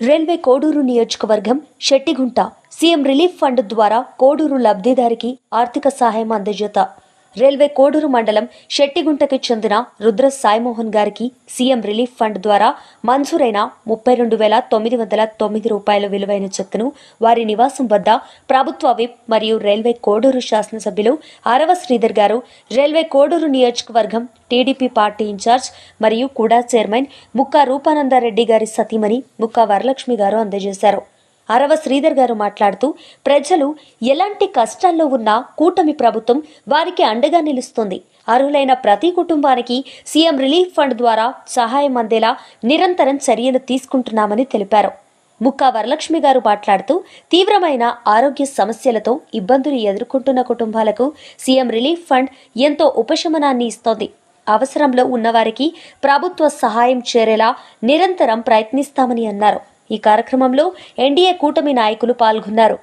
Railway Koduru నియోజకవర్గం షెట్టిగుంట CM relief fund ద్వారా కోడూరు లబ్ధిదారికి ఆర్థిక సహాయం అందజేత. రైల్వే కోడూరు మండలం షెట్టిగుంటకి చెందిన రుద్ర సాయిమోహన్ గారికి సీఎం రిలీఫ్ ఫండ్ ద్వారా మంజూరైన ముప్పై రెండు వేల తొమ్మిది వందల తొమ్మిది రూపాయల విలువైన చెక్కును వారి నివాసం వద్ద ప్రభుత్వ విప్ మరియు రైల్వే కోడూరు శాసనసభ్యులు అరవ శ్రీధర్ గారు రైల్వే కోడూరు నియోజకవర్గం టీడీపీ పార్టీ ఇన్ఛార్జ్ మరియు కూడా చైర్మన్ ముక్కా రూపానందారెడ్డి గారి సతీమణి ముక్కా వరలక్ష్మి గారు అందజేశారు. అరవ శ్రీధర్ గారు మాట్లాడుతూ ప్రజలు ఎలాంటి కష్టాల్లో ఉన్నా కూటమి ప్రభుత్వం వారికి అండగా నిలుస్తుంది. అర్హులైన ప్రతి కుటుంబానికి సీఎం రిలీఫ్ ఫండ్ ద్వారా సహాయం అందేలా నిరంతరం చర్యలు తీసుకుంటున్నామని తెలిపారు. ముక్కా వరలక్ష్మి గారు మాట్లాడుతూ తీవ్రమైన ఆరోగ్య సమస్యలతో ఇబ్బందులు ఎదుర్కొంటున్న కుటుంబాలకు సీఎం రిలీఫ్ ఫండ్ ఎంతో ఉపశమనాన్ని ఇస్తోంది. అవసరంలో ఉన్నవారికి ప్రభుత్వ సహాయం చేరేలా నిరంతరం ప్రయత్నిస్తామని అన్నారు. ఈ కార్యక్రమంలో ఎన్డీఏ కూటమి నాయకులు పాల్గొన్నారు